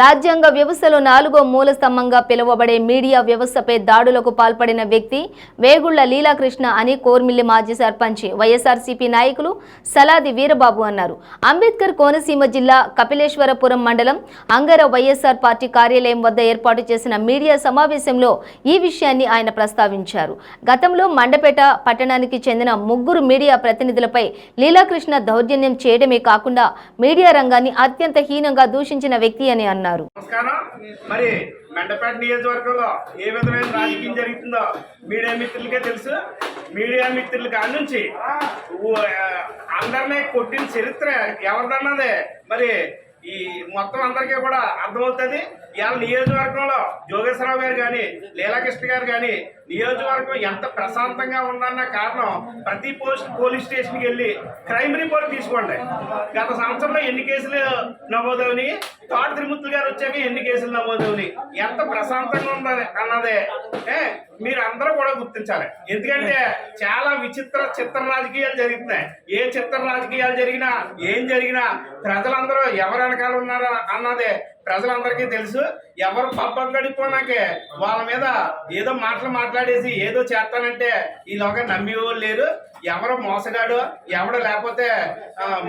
రాజ్యాంగ వ్యవస్థలో నాలుగో మూల స్తంభంగా పిలువబడే మీడియా వ్యవస్థపై దాడులకు పాల్పడిన వ్యక్తి వేగుళ్ళ లీలాకృష్ణ అని కోర్మిల్లి మాజీ సర్పంచ్ వైఎస్ఆర్సీపీ నాయకులు సలాది వీరబాబు అన్నారు. అంబేద్కర్ కోనసీమ జిల్లా కపిలేశ్వరపురం మండలం అంగర వైఎస్ఆర్ పార్టీ కార్యాలయం వద్ద ఏర్పాటు చేసిన మీడియా సమావేశంలో ఈ విషయాన్ని ఆయన ప్రస్తావించారు. గతంలో మండపేట పట్టణానికి చెందిన ముగ్గురు మీడియా ప్రతినిధులపై లీలాకృష్ణ దౌర్జన్యం చేయడమే కాకుండా మీడియా రంగాన్ని అత్యంత హీనంగా దూషించిన వ్యక్తి అని అన్నారు. నమస్కారం. మరి మెండపేట నియోజకవర్గంలో ఏ విధమైన రాజకీయం జరుగుతుందో మీడియా మిత్రులకే తెలుసు. మీడియా మిత్రుల కాడి నుంచి అందరినీ కొట్టిన చరిత్ర ఎవరిదన్నదే? మరి ఈ మొత్తం అందరికీ కూడా అర్థమవుతుంది. ఇవాళ నియోజకవర్గంలో జోగేశ్వరరావు గారు కానీ లీలాకృష్ణ గారు కానీ నియోజకవర్గం ఎంత ప్రశాంతంగా ఉందన్న కారణం ప్రతి పోస్ట్ పోలీస్ స్టేషన్కి వెళ్ళి క్రైమ్ రిపోర్ట్ తీసుకోండి. గత సంవత్సరంలో ఎన్ని కేసులు నమోదవని తాడు తిరుమూర్తులు గారు వచ్చాక ఎన్ని కేసులు నమోదవని ఎంత ప్రశాంతంగా ఉందని అన్నదే మీరు అందరూ కూడా గుర్తించాలి. ఎందుకంటే చాలా విచిత్ర చిత్ర రాజకీయాలు జరుగుతున్నాయి. ఏ చిత్ర రాజకీయాలు జరిగినా ఏం జరిగినా ప్రజలందరూ ఎవరు వెనకాల ఉన్నారా అన్నదే ప్రజలందరికీ తెలుసు ఎవరు పబ్బం గడిపోనాకే వాళ్ళ మీద ఏదో మాటలు మాట్లాడేసి ఏదో చేస్తానంటే ఈలోగా లోక నమ్మేవాళ్ళు లేరు. ఎవరు మోసగాడు ఎవడు లేకపోతే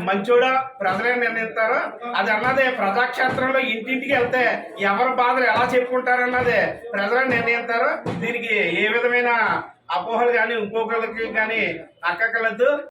మంచోడో ప్రజలే నిర్ణయిస్తారు. అది అన్నది ప్రజాక్షేత్రంలో ఇంటింటికి వెళ్తే ఎవరి బాధలు ఎలా చెప్పుకుంటారన్నది ప్రజలే నిర్ణయిస్తారు. దీనికి ఏ విధమైన అపోహలు కానీ ఇంకొకరికి కానీ అక్కకలద్దు